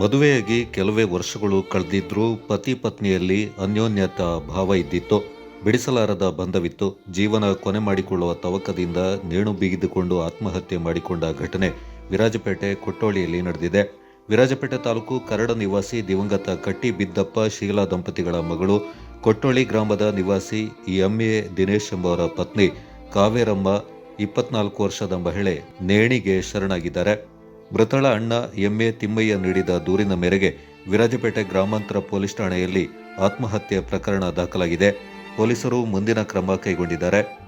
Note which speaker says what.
Speaker 1: ಮದುವೆಯಾಗಿ ಕೆಲವೇ ವರ್ಷಗಳು ಕಳೆದಿದ್ರೂ ಪತಿ ಪತ್ನಿಯಲ್ಲಿ ಅನ್ಯೋನ್ಯತಾ ಭಾವ ಇದ್ದಿತ್ತು. ಬಿಡಿಸಲಾರದ ಬಂಧವಿತ್ತು. ಜೀವನ ಕೊನೆ ಮಾಡಿಕೊಳ್ಳುವ ತವಕದಿಂದ ನೇಣು ಬಿಗಿದುಕೊಂಡು ಆತ್ಮಹತ್ಯೆ ಮಾಡಿಕೊಂಡ ಘಟನೆ ವಿರಾಜಪೇಟೆ, ಕೊಟ್ಟೋಳಿಯಲ್ಲಿ ನಡೆದಿದೆ. ವಿರಾಜಪೇಟೆ ತಾಲೂಕು ಕರಡ ನಿವಾಸಿ ದಿವಂಗತ ಕಟ್ಟಿ ಬಿದ್ದಪ್ಪ ಶೀಲಾ ದಂಪತಿಗಳ ಮಗಳು, ಕೊಟ್ಟೋಳಿ ಗ್ರಾಮದ ನಿವಾಸಿ ಎಂಎ ದಿನೇಶ್ ಎಂಬವರ ಪತ್ನಿ ಕಾವೇರಮ್ಮ, ಇಪ್ಪತ್ನಾಲ್ಕು ವರ್ಷದ ಮಹಿಳೆ ನೇಣಿಗೆ ಶರಣಾಗಿದ್ದಾರೆ. ಮೃತಳ ಅಣ್ಣ ಎಂಎ ತಿಮ್ಮಯ್ಯ ನೀಡಿದ ದೂರಿನ ಮೇರೆಗೆ ವಿರಾಜಪೇಟೆ ಗ್ರಾಮಾಂತರ ಪೊಲೀಸ್ ಠಾಣೆಯಲ್ಲಿ ಆತ್ಮಹತ್ಯೆ ಪ್ರಕರಣ ದಾಖಲಾಗಿದೆ. ಪೊಲೀಸರು ಮುಂದಿನ ಕ್ರಮ ಕೈಗೊಂಡಿದ್ದಾರೆ.